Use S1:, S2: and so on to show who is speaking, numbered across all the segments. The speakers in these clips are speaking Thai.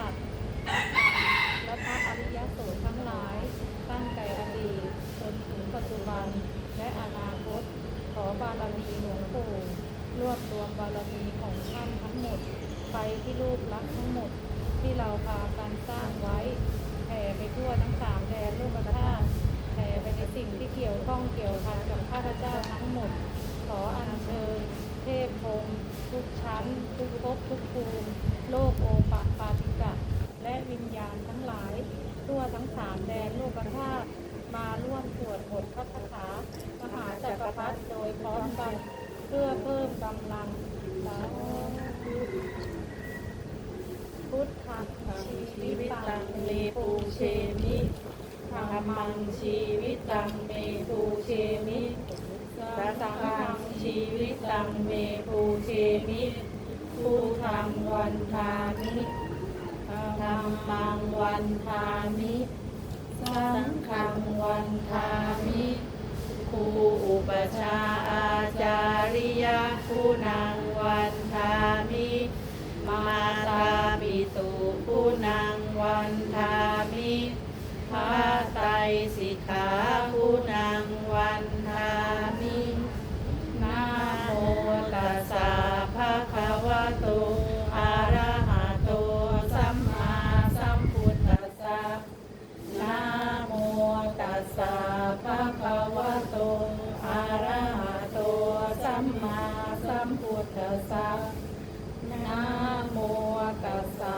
S1: สัตว์และพระอริยสงฆ์ทั้งหลาย ตั้งแต่อดีตจนถึงปัจจุบันและอนาคต ขอบารมีหลวงปู่รวบรวมบารมีของท่านทั้งหมด ไปที่รูปลักษณ์ทั้งหมด ที่เราพากันสร้างไว้แผ่ไปทั่วทั้งสามแดนโลกธาตุแผ่ไปในสิ่งที่เกี่ยวข้องเกี่ยวพันกับข้าพเจ้าทั้งหมด ขออัญเชิญเทพพรมทุกชั้น ทุกภพทุกภูมิ โลกโอปะปาติกะและาณทั้งหลาย ทั่วทั้งสามแดนโลกธาตุมาร่วมสวดบทพระคาถามหาจักรพรรดิโดยพร้อมกันเพื่อเพิ่มกำลังสาธุพุทธังชีวิตังเมปูเชมิธรรมังชีวิตังเมปูเชมิสังฆังชีวิตังเมปูเชมิพุทธังวันทามิ ธรรมังวันทามิ สังฆังวันทามิครูอุปชาอาจาริยะผู้นางวันทามิมาตาปิตุผู้นางวันทามิพระไตรสิกขา มพุทธัสสะนะโมตัสสะ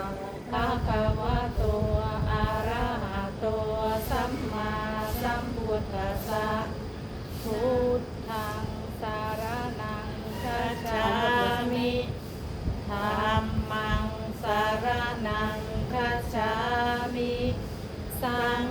S1: ภะคะวะโตอะระหะโตสัมมาสัมพุทธัสสะพุทธังสารนังคัจฉามิธัมมังสารนังคัจฉามิสัง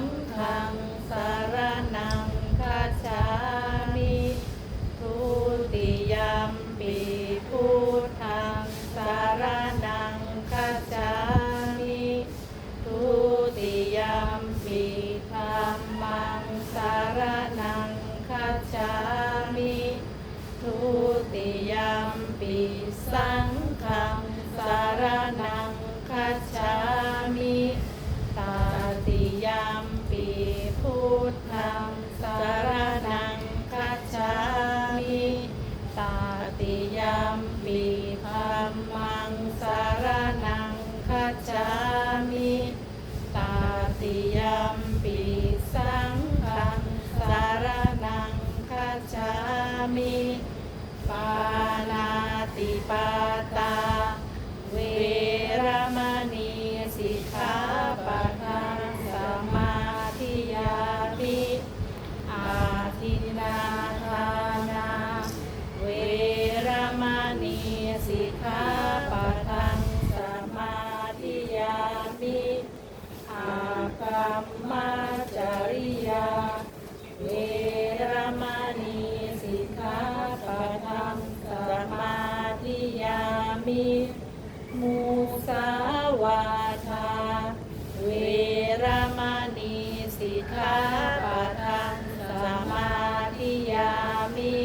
S1: สิกขาปะทังสมาธิยามิ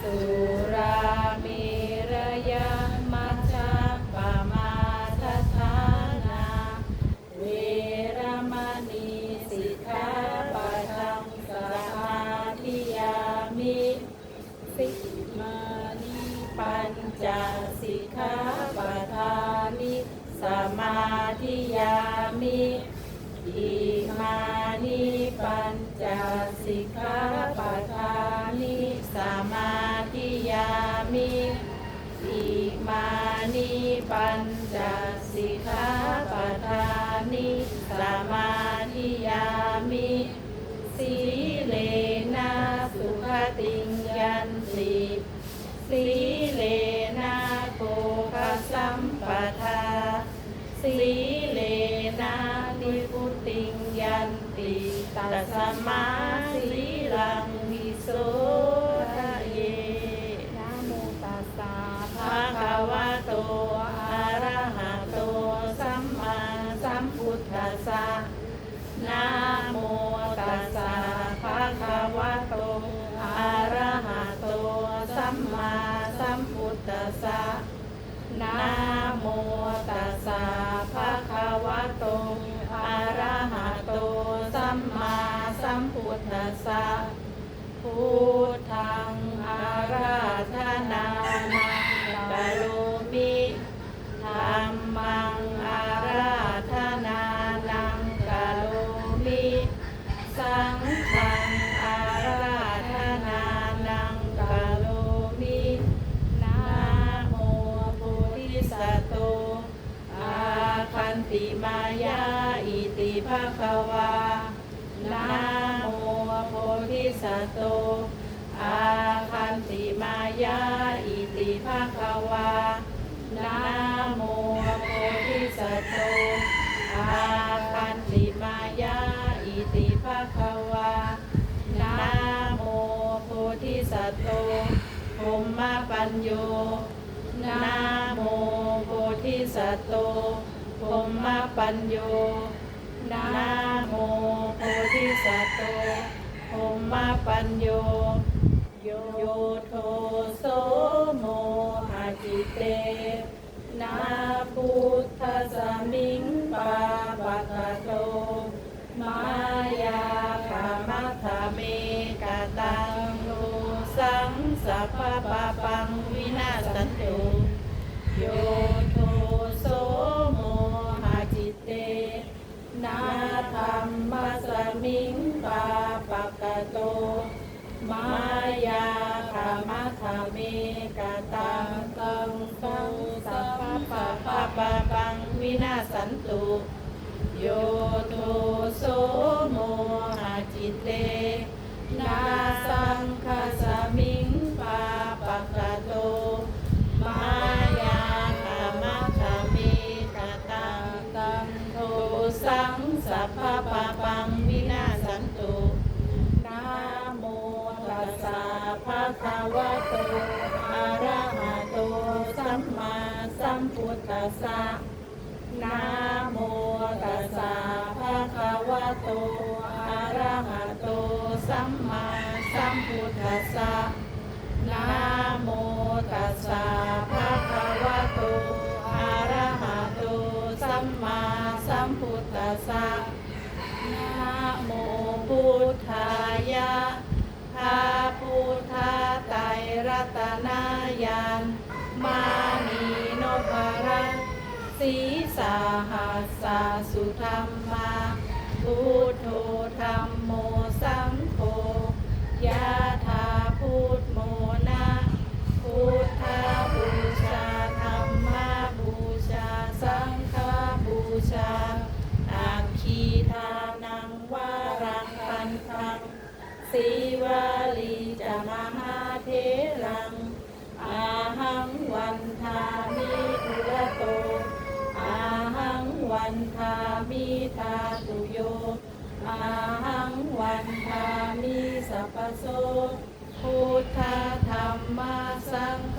S1: สุราเมรยมัจจาปมาทฐานา เวรมณีสิกขาปะทังสมาธิยามิสิมานิปัญจสิกขาปะทามิ สมาธิยามิอิมั จสิกขาปะทามิสมาธิยามิอิมานิปัญจสิกขาปะทานิสมาธิยามิสีเลนะสุขติงยันติสีเลนะโภคสัมปทาสี ริตัสมาสีลังวิโสทะเยนะโมตัสสะภะคะวะ สังฆังอาราธนานังกะโลมินะโมพุทธิสัตโต อาคันติมายาอิติภะคะวานะโมโพธิสัตว์โต อาคันติมายาอิติภะคะวานะโมโพธิสัตว์โตอา โย นาโมโพธิสัตโตภมมะปัญโย นาโมโพธิสัตโตภมมะปัญโย โยโทโสโมหะจิเต มเมกาตังตังตังสัพพะปะปะปังวินาสันตุ โยโทโสโมหะจิตเต นาสังคสมิ ภะคะวะโตอะระหะโตสัมมาสัมพุทธัสสะนะโมตัสสะภะคะวะโตอะระหะโตสัมมาสัมพุทธัสสะนะโมตัสสะภะคะวะโตอะระหะโตสัมมาสัมพุทธัสสะนะโมพุทธา สีสาหัสสาสุธรรมาพุทโธธรรมโมสังโฆยะธาพุทโมนะพุทธาบูชาธรรมาบูชา สังฆาบูชาอาคีทานังวารังพันธังสีวาลีจะมหาเทรังอาหังวันทา มิทาตุโยอาหังวันทามิสัพพโสพุทธธรรมสังฆ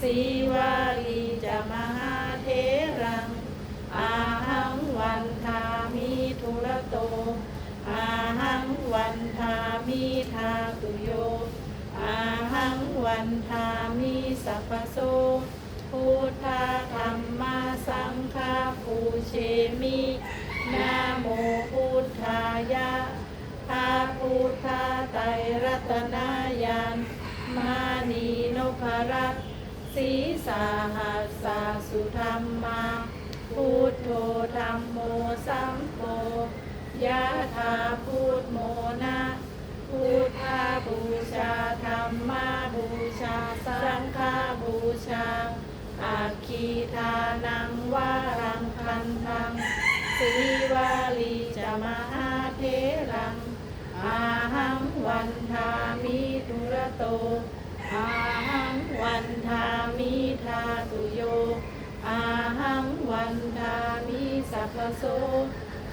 S1: สีวาลีจะมหาเทรัง อาหังวันทามิทุระโต อาหังวันทามิทาตุโย อาหังวันทามิสัพพโสพุทธธรรมาสังฆาปูเชมินะโมพุทธายะพระพุทธไตรรัตนายานมานีนพรัต สีสาหัสสาสุธรรมาพุทโธธรรมโมสังโฆยะธาพุทโมนะพุทธาบูชาธรรมาบูชาสังฆาบูชาอาคีทานังวารังคันทังสสีวาลีจะมหาเทรังอาหังวันทามิทุระโต อาหังวันทามิทาตุโย อาหังวันทามิสัพพโส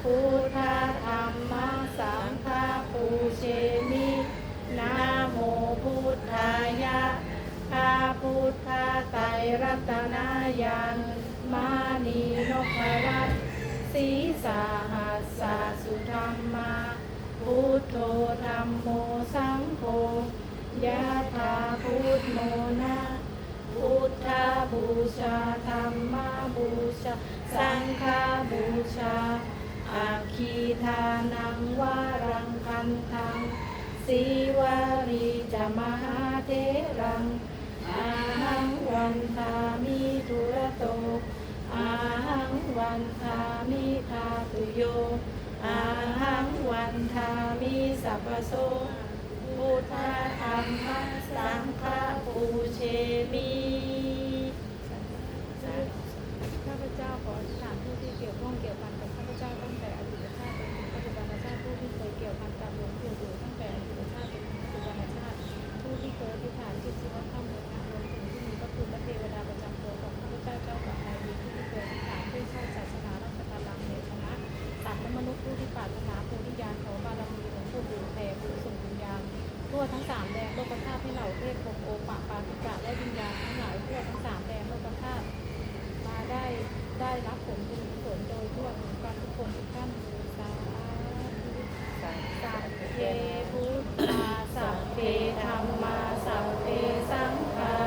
S1: พุทธธรรมสังฆปูเชมินะโมพุทธายะข้าพุทธไตรรัตนายันมานีนพรัตสีสาหัสสะสุธรรมา พุทโธธรรมโมสังโฆ ยะถาพุทโมนะพุทธบูชาธรรมบูชา สังฆบูชาอาคีทานังวารังคันทังสีวารีจะมหาเทรัง อาหังวันทามิทุระโต อาหังวันทามิทาตุโย อาหังวันทามิสัพพโส พุทธธรรมสังฆปูเชมี
S2: ข้าพเจ้าขออธิษฐานผู้ที่เกี่ยวข้องเกี่ยวพันกับข้าพเจ้าตั้งแต่อดีตชาติจนถึงปัจจุบันชาติผู้ที่เคยเกี่ยวพันกับหลวงปู่ดูตั้งแต่อดีตชาติจนถึงปัจจุบันชาติผู้ที่เคยอธิษฐานจิตชีวธรรมในการรวมถึงที่มีพระคุณและเทวดาประจำตัวของข้าพเจ้าเจ้ากรรมนายเวรที่เคยอธิษฐานด้วยชาติศาสนาราชการลังในคณะสัตว์และมนุษย์ผู้ที่ปรารถนาภูริยานขอบารมีหลวงปู่ดูแผ่บุญส่งวิญญาณ ทั่วทั้งสามแดนโลกธาตุให้เหล่าเทพพรหมโอปะปาติกะและวิญญาณทั้งหลายทั่วทั้งสามแดนโลกธาตุ มาได้ได้รับผลบุญกุศลโดยทั่วถึงกันทุกคนทุกท่านเลยสาธุสัพเพพุทธาสัพเพธรรมาสัพเพสังฆา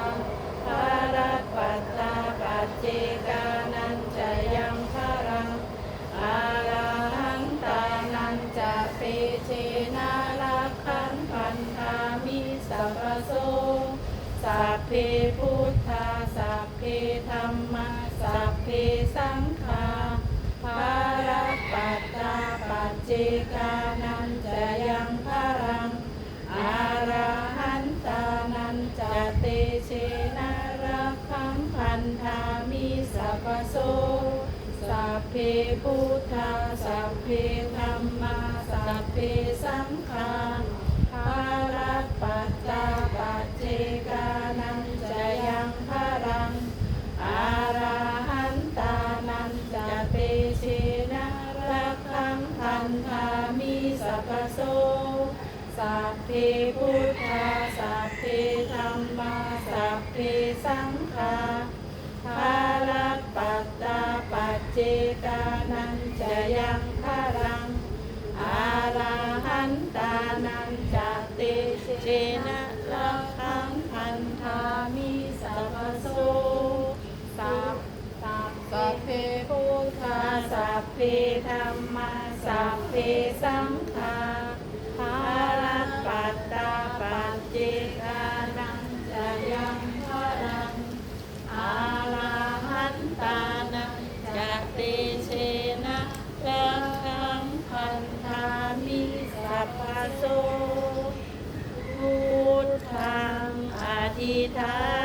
S2: ภารัตปัตตาปัจเจกานันจะยังพรัง อาราหังตานันจะเปเชนาลักขันพันธามิสัพพโส สัพเพพุทธาสัพเพธรรมา สัพเพสังฆาภารปัตตาปัจเจกานันจะยังพรังอาราหันตานันจะเตเชนะรักขังพันธามิสัพโสสัพเพพุทธาสัพเพธรรมาสัพเพสังฆาภารปัตตา พุทธาสัพเพธรรมาสัพเพสังฆาภารัตปัตตาปัจเจกานันจะยังพรังอาราหันตานันจะเตเจนะรักขังพันธามิสัพพโสสัพสัพสัพเพพุทธาสัพเพธรรมาสัพเพสังฆ โสพุทธังอธิษฐาน